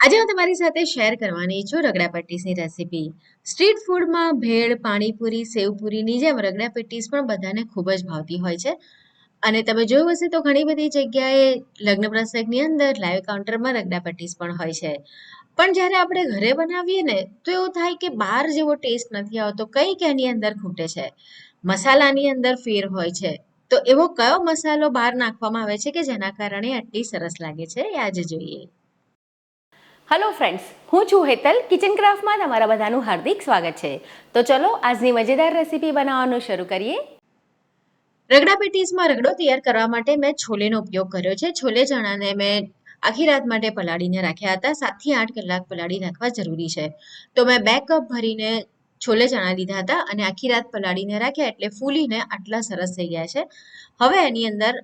આજે હું તમારી સાથે શેર કરવાની છું રગડા પેટીસની રેસીપી સ્ટ્રીટ ફૂડમાં ભેળ, પાણીપુરી સેવપુરીની જેમ રગડા પેટીસ પણ બધાને ખૂબ જ ભાવતી હોય છે. અને તમે જોયું હશે તો ઘણી બધી જગ્યાએ લગ્ન પ્રસંગની અંદર લાઈવ કાઉન્ટરમાં રગડા પેટીસ પણ હોય છે. પણ જ્યારે આપણે ઘરે બનાવીએ ને, તો એવું થાય કે બહાર જેવો ટેસ્ટ નથી આવતો, કંઈક એની અંદર ખૂટે છે. મસાલાની અંદર ફેર હોય છે. તો એવો કયો મસાલો બહાર નાખવામાં આવે છે કે જેના કારણે આટલી સરસ લાગે છે? એ આજે જોઈએ. હલો ફ્રેન્ડ્સ હું છું હેતલ. કિચન ક્રાફ્ટમાં તમારા બધાનું હાર્દિક સ્વાગત છે. તો ચલો, આજની મજેદાર રેસીપી બનાવવાનું શરૂ કરીએ. રગડા પેટીસમાં રગડો તૈયાર કરવા માટે મેં છોલેનો ઉપયોગ કર્યો છે. છોલે ચણાને મેં આખી રાત માટે પલાળીને રાખ્યા હતા. સાતથી આઠ કલાક પલાળી રાખવા જરૂરી છે. તો મેં બે કપ ભરીને છોલે ચણા લીધા હતા અને આખી રાત પલાળીને રાખ્યા એટલે ફૂલીને આટલા સરસ થઈ ગયા છે. હવે એની અંદર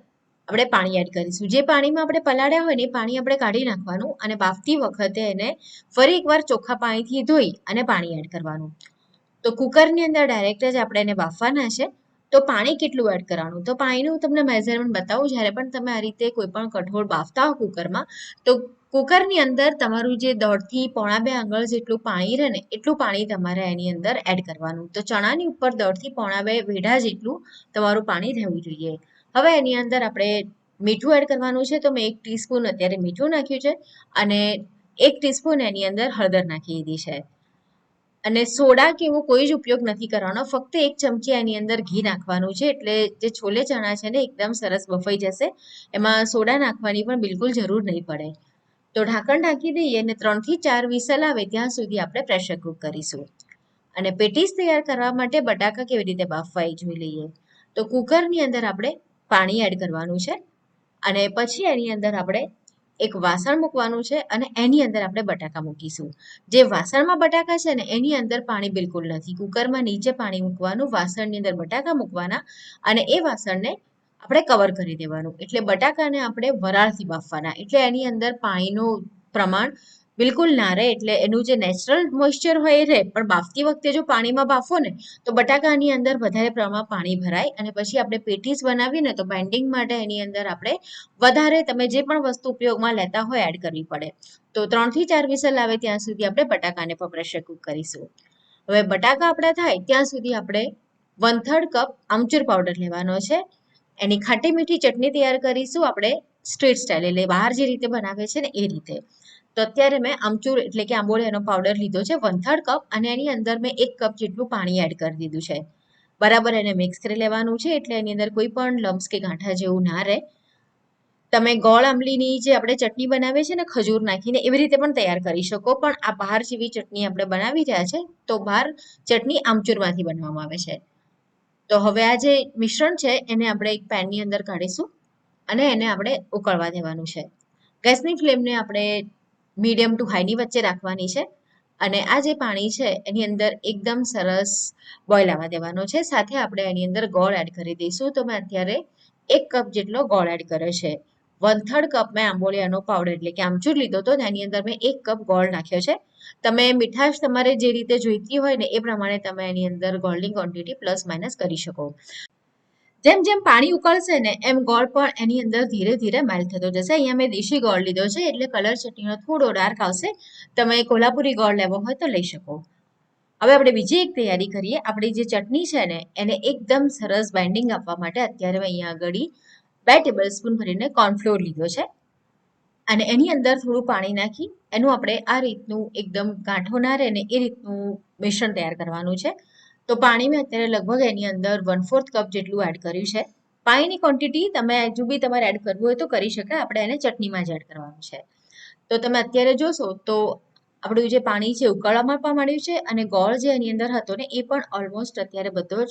આપણે પાણી એડ કરીશું. જે પાણીમાં આપણે પલાળ્યા હોય ને એ પાણી આપણે કાઢી નાખવાનું અને બાફતી વખતે એને ફરી એકવાર ચોખ્ખા પાણીથી ધોઈ અને પાણી એડ કરવાનું. તો કુકરની અંદર ડાયરેક્ટ જ આપણે એને બાફવાના છે. તો પાણી કેટલું એડ કરવાનું? તો પાણીનું હું તમને મેઝરમેન્ટ બતાવું. જ્યારે પણ તમે આ રીતે કોઈ પણ કઠોળ બાફતા હો કુકરમાં, તો કુકરની અંદર તમારું જે દોઢથી પોણા બે આંગળ જેટલું પાણી રહે ને, એટલું પાણી તમારે એની અંદર એડ કરવાનું. તો ચણાની ઉપર દોઢથી પોણા બે વેઢા જેટલું તમારું પાણી રહેવું જોઈએ. હવે એની અંદર આપણે મીઠું એડ કરવાનું છે, તો મેં એક ટીસ્પૂન અત્યારે મીઠું નાખ્યું છે અને એક ટીસ્પૂન એની અંદર હળદર નાખી દીધી છે. અને સોડા કે એવો કોઈ જ ઉપયોગ નથી કરવાનો, ફક્ત એક ચમચી એની અંદર ઘી નાખવાનું છે, એટલે જે છોલે ચણા છે ને, એકદમ સરસ બફાઈ જશે. એમાં સોડા નાખવાની પણ બિલકુલ જરૂર નહીં પડે. તો ઢાંકણ ઢાંકી દઈએ અને ત્રણથી ચાર વિસલ આવે ત્યાં સુધી આપણે પ્રેશર કુક કરીશું. અને પેટીસ તૈયાર કરવા માટે બટાકા કેવી રીતે બાફવા એ જોઈ લઈએ. તો કુકરની અંદર આપણે પાણી એડ કરવાનું છે. અને પછી એની અંદર આપણે એક વાસણ મૂકવાનું છે અને એની અંદર આપણે બટાકા મૂકીશું. જે વાસણમાં બટાકા છે ને, એની અંદર પાણી બિલકુલ નથી. કુકરમાં નીચે પાણી મૂકવાનું, વાસણની અંદર બટાકા મૂકવાના અને એ વાસણને આપણે કવર કરી દેવાનું. એટલે બટાકાને આપણે વરાળથી બાફવાના. એટલે એની અંદર પાણીનું પ્રમાણ બિલકુલ ના રહે, એટલે એનું જે નેચરલ મોઇશ્ચર હોય એ રહે, પણ બાફતી વખતે જો પાણીમાં બાફો ને, તો બટાકાની અંદર વધારે પ્રમાણમાં પાણી ભરાય અને પછી આપણે પેટીસ બનાવીએ ને તો બાઇન્ડિંગ માટે એની અંદર આપણે વધારે તમે જે પણ વસ્તુ ઉપયોગમાં લેતા હોય એડ કરવી પડે. તો ત્રણથી ચાર વિસલ આવે ત્યાં સુધી આપણે બટાકાને પણ પ્રેશર કુક કરીશું. હવે બટાકા આપણા થાય, ત્યાં સુધી આપણે one third cup amchur powder લેવાનો છે. એની ખાટી મીઠી ચટણી તૈયાર કરીશું આપણે. સ્ટ્રીટ સ્ટાઇલ એટલે બહાર જે રીતે બનાવે છે ને એ રીતે. તો અત્યારે મેં આમચૂર એટલે કે આંબોળીનો પાવડર લીધો છે વન થર્ડ કપ અને એની અંદર મેં એક કપ જેટલું પાણી એડ કરી દીધું છે. બરાબર એને મિક્સ કરી લેવાનું છે એટલે એની અંદર કોઈ પણ લમ્સ કે ગાંઠા જેવું ના રહે. તમે ગોળ આંબલીની જે આપણે ચટણી બનાવીએ છીએ ને ખજૂર નાખીને એવી રીતે પણ તૈયાર કરી શકો, પણ આ બહાર જેવી ચટણી આપણે બનાવી રહ્યા છે, તો બહાર ચટણી આમચૂરમાંથી બનાવવામાં આવે છે. તો હવે આ જે મિશ્રણ છે એને આપણે એક પેનની અંદર કાઢીશું. અને એને આપણે ઉકળવા દેવાનું છે. ગેસની ફ્લેમને આપણે મીડિયમ ટુ હાઈની વચ્ચે રાખવાની છે અને આ જે પાણી છે એની અંદર એકદમ સરસ બોઇલ આવવા દેવાનો છે. સાથે આપણે એની અંદર ગોળ એડ કરી દઈશું તો મેં અત્યારે એક કપ જેટલો ગોળ એડ કર્યો છે. વન થર્ડ કપ મેં આંબોળિયાનો પાવડર એટલે કે આમચૂર લીધો હતો એની અંદર મેં એક કપ ગોળ નાખ્યો છે. તમે મીઠાશ તમારે જે રીતે જોઈતી હોય ને એ પ્રમાણે તમે એની અંદર ગોળની ક્વોન્ટિટી પ્લસ માઇનસ કરી શકો. જેમ જેમ પાણી ઉકળશે ને એમ ગોળ પણ એની અંદર ધીરે ધીરે મેલ્ટ થતો જશે. અહીંયા મેં દેશી ગોળ લીધો છે, એટલે કલર ચટણીનો થોડો ડાર્ક આવશે. તમે કોલ્હાપુરી ગોળ લેવો હોય તો લઈ શકો. હવે આપણે બીજી એક તૈયારી કરીએ. આપણી જે ચટણી છે ને, એને એકદમ સરસ બાઇન્ડિંગ આપવા માટે અત્યારે અહીંયા આગળ બે ટેબલ સ્પૂન ભરીને કોર્નફ્લોર લીધો છે. અને એની અંદર થોડું પાણી નાખી. એનું આપણે આ રીતનું એકદમ ગાંઠો ના રહે ને એ રીતનું મિશ્રણ તૈયાર કરવાનું છે. તો પાણી મેં અત્યારે લગભગ એની અંદર વન ફોર્થ કપ જેટલું એડ કર્યું છે. પાણીની ક્વોન્ટિટી તમે હજુ બી તમારે એડ કરવું હોય તો કરી શકાય. આપણે એને ચટણીમાં જ એડ કરવાનું છે. તો તમે અત્યારે જોશો તો આપણું જે પાણી છે ઉકાળવામાં પણ મળ્યું છે અને ગોળ જે એની અંદર હતો ને એ પણ ઓલમોસ્ટ અત્યારે બધો જ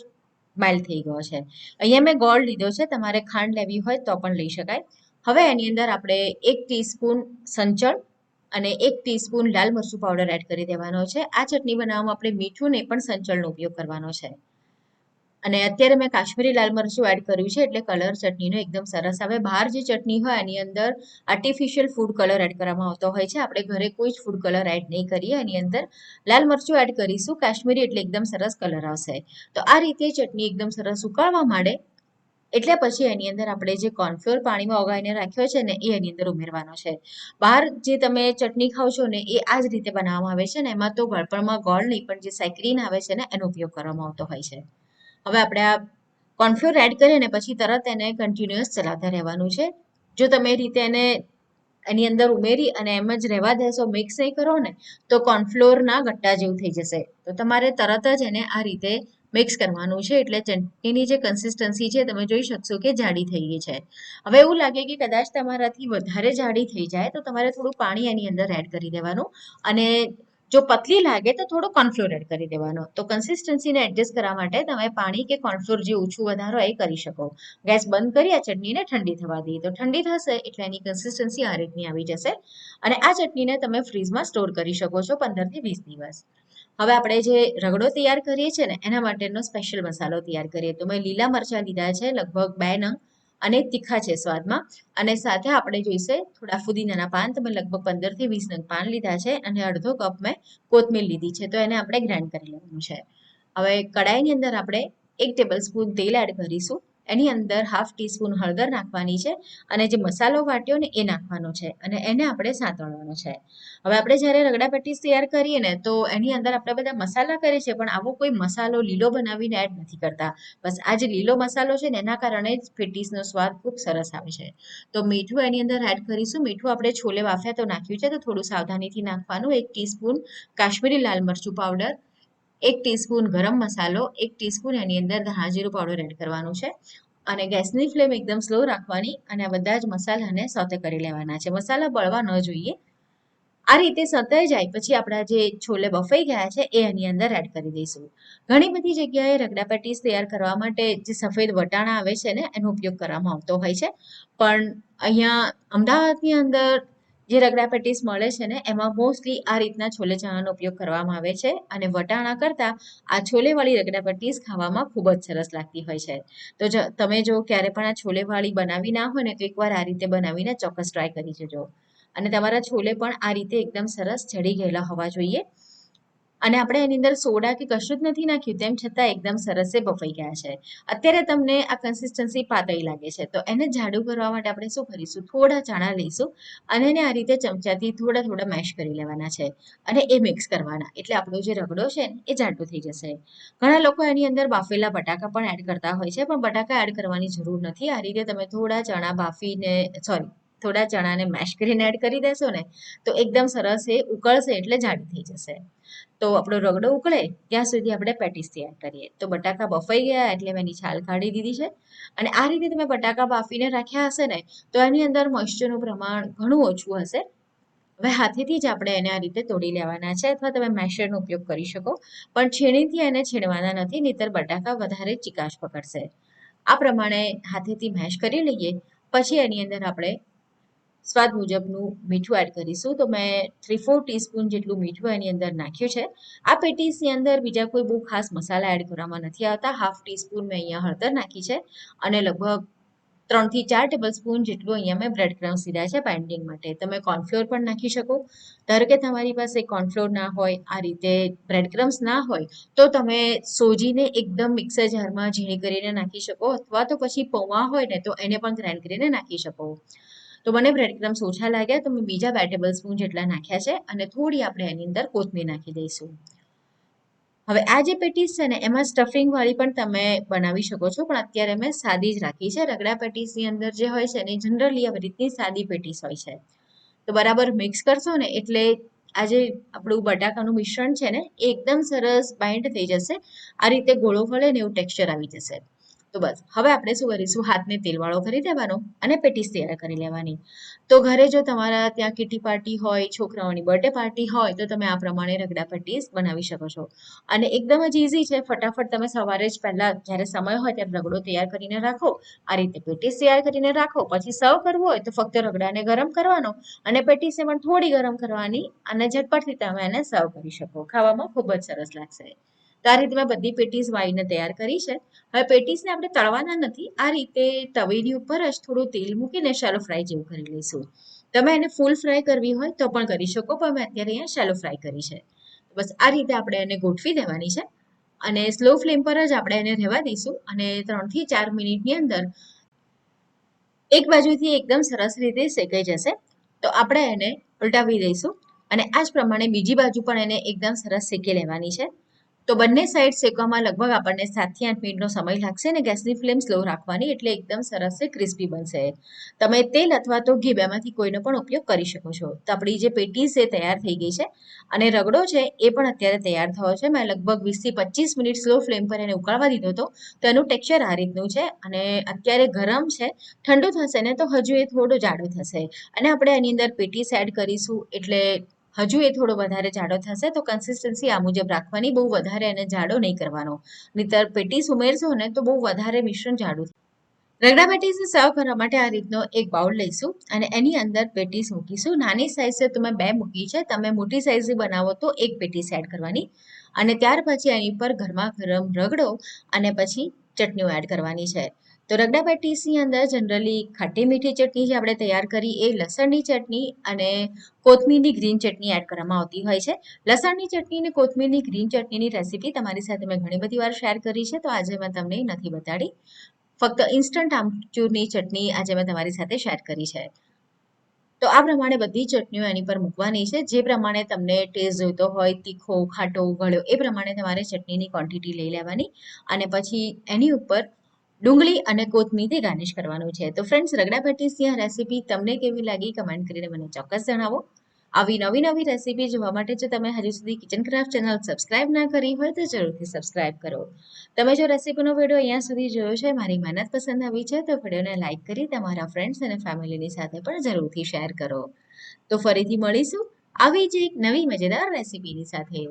માઇલ થઈ ગયો છે. અહીંયા મેં ગોળ લીધો છે. તમારે ખાંડ લેવી હોય તો પણ લઈ શકાય. હવે એની અંદર આપણે એક ટીસ્પૂન સંચળ અને એક ટીસ્પૂન લાલ મરચું પાવડર એડ કરી દેવાનો છે. આ ચટણી બનાવવામાં આપણે મીઠું પણ સંચળનો ઉપયોગ કરવાનો છે. અને અત્યારે મેં કાશ્મીરી લાલ મરચું એડ કર્યું છે એટલે કલર ચટણીનો એકદમ સરસ આવે. બહાર જે ચટણી હોય એની અંદર આર્ટિફિશિયલ ફૂડ કલર એડ કરવામાં આવતો હોય છે. આપણે ઘરે કોઈ જ ફૂડ કલર એડ નહીં કરીએ. એની અંદર લાલ મરચું એડ કરીશું. કાશ્મીરી એટલે એકદમ સરસ કલર આવશે. તો આ રીતે ચટણી એકદમ સરસ ઉકાળવા માંડે. એટલે પછી એની અંદર આપણે જે કોર્નફ્લોર પાણીમાં ઓગાળીને રાખ્યો છે ને, એ એની અંદર ઉમેરવાનો છે. બહાર જે તમે ચટણી ખાવ છો ને, એ આ જ રીતે બનાવવામાં આવે છે ને, એમાં તો ગળપણમાં ગોળ નહીં, પણ જે સાયક્રીન આવે છે ને, એનો ઉપયોગ કરવામાં આવતો હોય છે. હવે આપણે આ કોર્નફ્લોર એડ કરીએ ને, પછી તરત એને કન્ટિન્યુઅસ ચલાવતા રહેવાનું છે. જો તમે રીતે એને એની અંદર ઉમેરી અને એમ જ રહેવા દેશો મિક્સ નહીં કરો ને, તો કોર્નફ્લોરના ગટ્ટા જેવું થઈ જશે. તો તમારે તરત જ એને આ રીતે મિક્સ કરવાનું છે એટલે ચટણીની જે કન્સિસ્ટન્સી છે તમે જોઈ શકશો કે જાડી થઈ ગઈ છે. હવે એવું લાગે કે કદાચ તમારાથી વધારે જાડી થઈ જાય તો તમારે થોડું પાણી એની અંદર એડ કરી દેવાનું અને જો પતલી લાગે તો થોડો કોર્નફ્લોર એડ કરી દેવાનો. તો કન્સિસ્ટન્સીને એડજસ્ટ કરવા માટે તમે પાણી કે કોર્નફ્લોર જે ઓછું વધારો એ કરી શકો. ગેસ બંધ કરી આ ચટણીને ઠંડી થવા દઈએ. તો ઠંડી થશે એટલે એની કન્સિસ્ટન્સી આ રીતની આવી જશે અને આ ચટણીને તમે ફ્રીઝમાં સ્ટોર કરી શકો છો પંદરથી વીસ દિવસ. હવે આપણે જે રગડો તૈયાર કરીએ છીએ ને, એના માટેનો સ્પેશિયલ મસાલો તૈયાર કરીએ. તો મેં લીલા મરચાં લીધા છે, લગભગ બે નંગ, અને તીખા છે સ્વાદમાં. અને સાથે આપણે જોઈશે થોડા ફુદીનાના પાન. તમે લગભગ પંદરથી વીસ નંગ પાન લીધા છે, અને અડધો કપ મેં કોથમીર લીધી છે. તો એને આપણે ગ્રાઇન્ડ કરી લેવાનું છે. હવે કડાઈની અંદર આપણે એક ટેબલ સ્પૂન તેલ એડ કરીશું. એની અંદર હાફ ટીસ્પૂન હળદર નાખવાની છે અને જે મસાલો વાટ્યો ને એ નાખવાનો છે અને એને આપણે સાંતળવાનો છે. હવે આપણે જ્યારે રગડા પેટીસ તૈયાર કરીએ ને તો એની અંદર આપણે બધા મસાલા કરીએ છીએ પણ આવો કોઈ મસાલો લીલો બનાવીને એડ નથી કરતા. બસ આ જે લીલો મસાલો છે ને એના કારણે જ પેટીસનો સ્વાદ ખૂબ સરસ આવે છે. તો મીઠું એની અંદર એડ કરીશું. મીઠું આપણે છોલે વાફ્યા તો નાખ્યું છે તો થોડું સાવધાનીથી નાખવાનું. એક ટીસ્પૂન કાશ્મીરી લાલ મરચું પાવડર એક ટીસ્પૂન ગરમ મસાલો, એક ટીસ્પૂન એની અંદર ધાણા જીરું પાવડર એડ કરવાનું છે. અને ગેસની ફ્લેમ એકદમ સ્લો રાખવાની અને આ બધા જ મસાલાને સોતે કરી લેવાના છે. મસાલા બળવા ન જોઈએ. આ રીતે સતાઈ જાય પછી આપણા જે છોલે બફાઈ ગયા છે એ એની અંદર એડ કરી દઈશું. ઘણી બધી જગ્યાએ રગડા પેટીસ તૈયાર કરવા માટે જે સફેદ વટાણા આવે છે ને, એનો ઉપયોગ કરવામાં આવતો હોય છે. પણ અહીંયા અમદાવાદની અંદર જે રગડા પેટીસ મળે છે ને, એમાં મોસ્ટલી આ રીતના છોલે ચણાનો ઉપયોગ કરવામાં આવે છે અને વટાણા કરતાં આ છોલેવાળી રગડા પેટીસ ખાવામાં ખૂબ જ સરસ લાગતી હોય છે. તો તમે જો ક્યારે પણ આ છોલેવાળી બનાવી ના હોય ને, તો એકવાર આ રીતે બનાવીને ચોક્કસ ટ્રાય કરી જજો. અને તમારા છોલે પણ આ રીતે એકદમ સરસ ચડી ગયેલા હોવા જોઈએ. અને આપણે એની અંદર સોડા કે કશું જ નથી નાખ્યું, તેમ છતાં એકદમ સરસ બફાઈ ગયા છે. અત્યારે તમને આ કન્સિસ્ટન્સી પાતળી લાગે છે. તો એને જાડું કરવા માટે આપણે શું કરીશું? થોડા ચણા લઈશું અને એને આ રીતે ચમચાથી થોડા થોડા મેશ કરી લેવાના છે અને એ મિક્સ કરવાના. એટલે આપણો જે રગડો છે એ જાડો થઈ જશે. ઘણા લોકો એની અંદર બાફેલા બટાકા પણ એડ કરતા હોય છે, પણ બટાકા એડ કરવાની જરૂર નથી. આ રીતે તમે થોડા ચણા બાફીને સોરી થોડા ચણાને મેશ કરીને એડ કરી દેશો ને, તો એકદમ સરસ એ ઉકળશે એટલે જાડી થઈ જશે. તો આપણો રગડો ઉકળે, ત્યાં સુધી આપણે પેટીસ તૈયાર કરીએ. તો બટાકા બફાઈ ગયા એટલે મેં એની છાલ કાઢી દીધી છે. અને આ રીતે તમે બટાકા બાફીને રાખ્યા હશે ને, તો એની અંદર મોઇશ્ચરનું પ્રમાણ ઘણું ઓછું હશે. હવે હાથેથી જ આપણે એને આ રીતે તોડી લેવાના છે અથવા તમે મેશરનો ઉપયોગ કરી શકો, પણ છીણીથી એને છીણવાના નથી, નહીતર બટાકા વધારે ચિકાશ પકડશે. આ પ્રમાણે હાથેથી મેશ કરી લઈએ, પછી એની અંદર આપણે સ્વાદ મુજબનું મીઠું એડ કરીશું. તો મેં થ્રી ફોર ટીસ્પૂન જેટલું મીઠું એની અંદર નાખ્યું છે. આ પેટીસની અંદર બીજા કોઈ બહુ ખાસ મસાલા એડ કરવામાં નથી આવતા. હાફ ટીસ્પૂન મેં અહીંયા હળદર નાખી છે અને લગભગ ત્રણથી ચાર ટેબલ સ્પૂન જેટલું અહીંયા મેં બ્રેડ ક્રમ્સ લીધા છે બાઇન્ડિંગ માટે. તમે કોર્નફ્લોર પણ નાખી શકો. ધારો કે તમારી પાસે કોર્નફ્લોર ના હોય, આ રીતે બ્રેડ ક્રમ્સ ના હોય, તો તમે સોજીને એકદમ મિક્સર જારમાં ઝીણી કરીને નાખી શકો. અથવા તો પછી પૌવા હોય ને તો એને પણ ગ્રાઇન્ડ કરીને નાખી શકો. તો મને બ્રેડ ક્રમ્સ ઓછા લાગ્યા તો મેં બીજા બે ટેબલ સ્પૂન જેટલા નાખ્યા છે અને થોડી આપણે એની અંદર કોથમીર નાખી દઈશું. હવે આ જે પેટીસ છે ને, એમાં સ્ટફિંગ વાળી પણ તમે બનાવી શકો છો, પણ અત્યારે મેં સાદી જ રાખી છે. રગડા પેટીસની અંદર જે હોય છે ને જનરલી આવી રીતની સાદી પેટીસ હોય છે. તો બરાબર મિક્સ કરશો ને, એટલે આ જે આપણું બટાકાનું મિશ્રણ છે ને એકદમ સરસ બાઇન્ડ થઈ જશે. આ રીતે ગોળો ફળે ને એવું ટેક્સચર આવી જશે. તો બસ. હવે આપણે શું કરીશું? હાથને તેલવાળો કરી દેવાનો અને પેટીસ તૈયાર કરી લેવાની. તો ઘરે જો તમારા ત્યાં કિટી પાર્ટી હોય, છોકરાઓની બર્થડે પાર્ટી હોય, તો તમે આ પ્રમાણે રગડા પેટીસ બનાવી શકો છો. અને એકદમ જ ઇઝી છે. ફટાફટ તમે સવારે જ પહેલા જ્યારે સમય હોય ત્યારે રગડો તૈયાર કરીને રાખો. આ રીતે પેટીસ તૈયાર કરીને રાખો. પછી સર્વ કરવું હોય તો ફક્ત રગડાને ગરમ કરવાનો અને પેટીસને પણ થોડી ગરમ કરવાની અને ઝટપટથી તમે એને સર્વ કરી શકો. ખાવામાં ખૂબ જ સરસ લાગશે. તો આ રીતે મેં બધી પેટીસ વાઈને તૈયાર કરી છે. હવે પેટીસને આપણે તળવાના નથી. આ રીતે તવીની ઉપર જ થોડું તેલ મૂકીને શેલો ફ્રાય જેવું કરી લઈશું. તમે એને ફૂલ ફ્રાય કરવી હોય તો પણ કરી શકો, પણ મેં અત્યારે અહીંયા શેલો ફ્રાય કરી છે. બસ આ રીતે આપણે એને ગોઠવી દેવાની છે અને સ્લો ફ્લેમ પર જ આપણે એને રહેવા દઈશું અને ત્રણથી ચાર મિનિટની અંદર એક બાજુથી એકદમ સરસ રીતે શેકાઈ જશે. તો આપણે એને ઉલટાવી દઈશું અને આ જ પ્રમાણે બીજી બાજુ પણ એને એકદમ સરસ શેકી લેવાની છે. તો બંને સાઈડ શેકવામાં લગભગ આપણને સાતથી આઠ મિનિટનો સમય લાગશે અને ગેસની ફ્લેમ સ્લો રાખવાની એટલે એકદમ સરસ ક્રિસ્પી બનશે. તમે તેલ અથવા તો ઘી બેમાંથી કોઈનો પણ ઉપયોગ કરી શકો છો. તો આપણી જે પેટીસ છે તૈયાર થઈ ગઈ છે અને રગડો છે એ પણ અત્યારે તૈયાર થયો છે. મેં લગભગ વીસથી પચીસ મિનિટ સ્લો ફ્લેમ પર એને ઉકળવા દીધો હતો. તો એનું ટેક્સચર આ રીતનું છે અને અત્યારે ગરમ છે. ઠંડુ થશે ને તો હજુ એ થોડો જાડો થશે. અને આપણે એની અંદર પેટીસ એડ કરીશું એટલે હજુ એ થોડો વધારે જાડો થશે તો કન્સિસ્ટન્સી આ મુજબ રાખવાની, બહુ વધારે એને જાડો નહીં કરવાનો. નહીતર પેટીસ ઉમેરશો ને તો બહુ વધારે મિશ્રણ જાડું રગડા પેટીસ સર્વ કરવા માટે આ રીતનો એક બાઉલ લઈશું અને એની અંદર પેટીસ મૂકીશું. નાની સાઈઝ તમે બે મૂકી છે. તમે મોટી સાઇઝની બનાવો તો એક પેટીસ એડ કરવાની. અને ત્યાર પછી એની પર ગરમા ગરમ રગડો અને પછી ચટણીઓ એડ કરવાની છે. તો રગડા ટીસની અંદર જનરલી ખાટી મીઠી ચટણી જે આપણે તૈયાર કરી એ લસણની ચટણી અને કોથમીરની ગ્રીન ચટણી એડ કરવામાં આવતી હોય છે. લસણની ચટણી અને કોથમીરની ગ્રીન ચટણીની રેસીપી તમારી સાથે મેં ઘણી બધી વાર શેર કરી છે, તો આજે મેં તમને નથી બતાડી. ફક્ત ઇન્સ્ટન્ટ આમચૂરની ચટણી આજે મેં તમારી સાથે શેર કરી છે. તો આ પ્રમાણે બધી ચટણીઓ એની પર મૂકવાની છે. જે પ્રમાણે તમને ટેસ્ટ જોઈતો હોય, તીખો, ખાટો ગળ્યો એ પ્રમાણે તમારે ચટણીની ક્વોન્ટિટી લઈ લેવાની. અને પછી એની ઉપર ડુંગળી અને કોથમીરથી ગાર્નિશ કરવાનું છે. તો ફ્રેન્ડ્સ રગડા પેટીસની આ રેસીપી તમને કેવી લાગી? કમેન્ટ કરીને મને ચોક્કસ જણાવો. આવી નવી નવી રેસીપી જોવા માટે જો તમે હજુ સુધી કિચન ક્રાફ્ટ ચેનલ સબસ્ક્રાઇબ ના કરી હોય તો જરૂરથી સબસ્ક્રાઇબ કરો. તમે જો રેસીપીનો વીડિયો અહીંયા સુધી જોયો છે, મારી મહેનત પસંદ આવી છે, તો વિડીયોને લાઇક કરી તમારા ફ્રેન્ડ્સ અને ફેમિલીની સાથે પણ જરૂરથી શેર કરો. તો ફરીથી મળીશું. આવી જ એક નવી મજેદાર રેસીપીની સાથે.